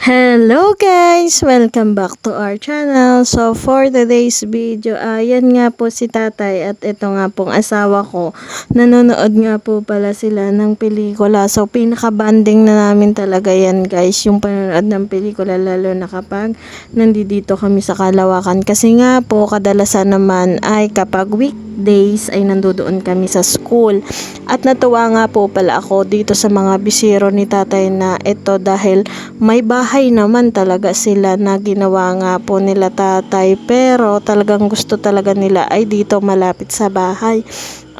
Hmm. Hello guys! Welcome back to our channel. So for today's video, ayan nga po si tatay at ito nga pong asawa ko. Nanonood nga po pala sila ng pelikula. So pinaka-banding na namin talaga yan guys, yung panonood ng pelikula lalo na kapag nandito kami sa Kalawakan. Kasi nga po, kadalasan naman ay kapag weekdays ay nandoon kami sa school. At natuwa nga po pala ako dito sa mga bisiro ni tatay na ito dahil may bahay naman talaga sila na ginawa nga po nila tatay pero talagang gusto talaga nila ay dito malapit sa bahay.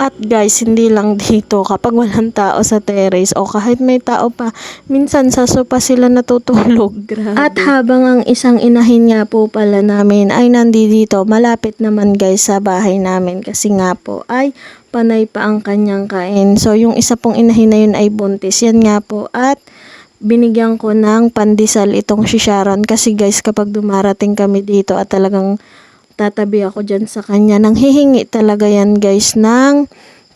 At guys, hindi lang dito kapag walang tao sa terrace o kahit may tao pa, minsan sa sopa sila natutulog. Grabe. At habang ang isang inahin nga po pala namin ay nandito, malapit naman guys sa bahay namin kasi nga po ay panay pa ang kanyang kain. So yung isa pong inahin na yun ay buntis. Yan nga po at binigyan ko ng pandesal itong si Sharon. Kasi guys kapag dumarating kami dito at talagang tatabi ako dyan sa kanya nang hihingi talaga yan guys ng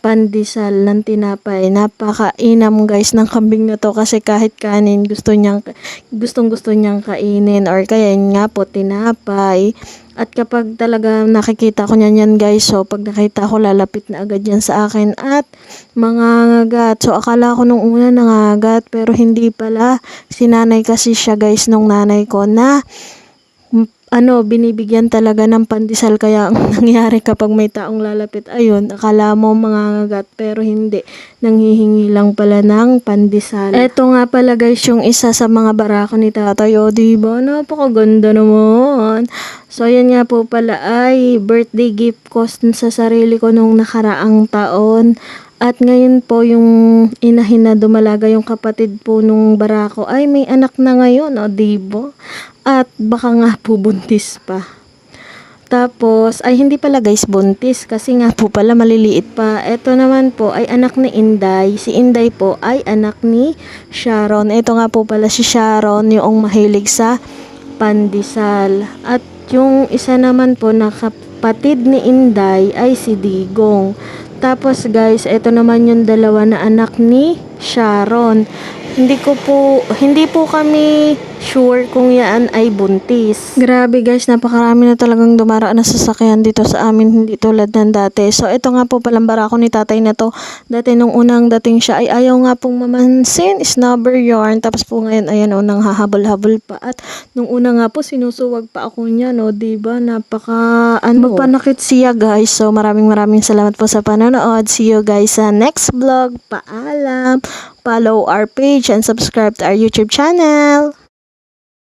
pandesal ng tinapay. Napakainam guys ng kambing na to kasi kahit kanin gusto niyang gustong gusto niyang kainin or kaya yun nga po tinapay. At kapag talaga nakikita ko niyan yan guys, so pag nakita ko lalapit na agad yan sa akin at mga ngagat. So akala ko nung una nangagat pero hindi pala. Sinanay kasi siya guys nung nanay ko na ano, binibigyan talaga ng pandesal kaya ang nangyari kapag may taong lalapit, ayun, akala mo mangangagat pero hindi, nanghihingi lang pala ng pandesal. Eto nga pala guys yung isa sa mga barako ni tatay, o diba, napakaganda naman. So yan nga po pala ay birthday gift ko sa sarili ko nung nakaraang taon. At ngayon po yung inahin na dumalaga yung kapatid po nung barako ay may anak na ngayon, o diba? At baka nga po buntis pa. Tapos, ay hindi pala guys buntis kasi nga po pala maliliit pa. Ito naman po ay anak ni Inday. Si Inday po ay anak ni Sharon. Ito nga po pala si Sharon yung mahilig sa pandesal. At yung isa naman po na kapatid ni Inday ay si Digong. Tapos guys, ito naman yung dalawa na anak ni Sharon. Hindi ko po, hindi po kami sure kung yan ay buntis. Grabe guys, napakarami na talagang dumaraan na sasakyan dito sa amin, hindi tulad ng dati. So, ito nga po palang barako ni tatay na to. Dati nung unang dating siya ay ayaw nga pong mamansin, snubber yarn. Tapos po ngayon, ayan o, nang hahabol-habol pa. At nung una nga po, sinusuwag pa ako niya, no? Diba? Napaka, ano, magpanakit siya guys. So, maraming maraming salamat po sa panonood. See you guys sa next vlog. Paalam! Follow our page and subscribe to our YouTube channel.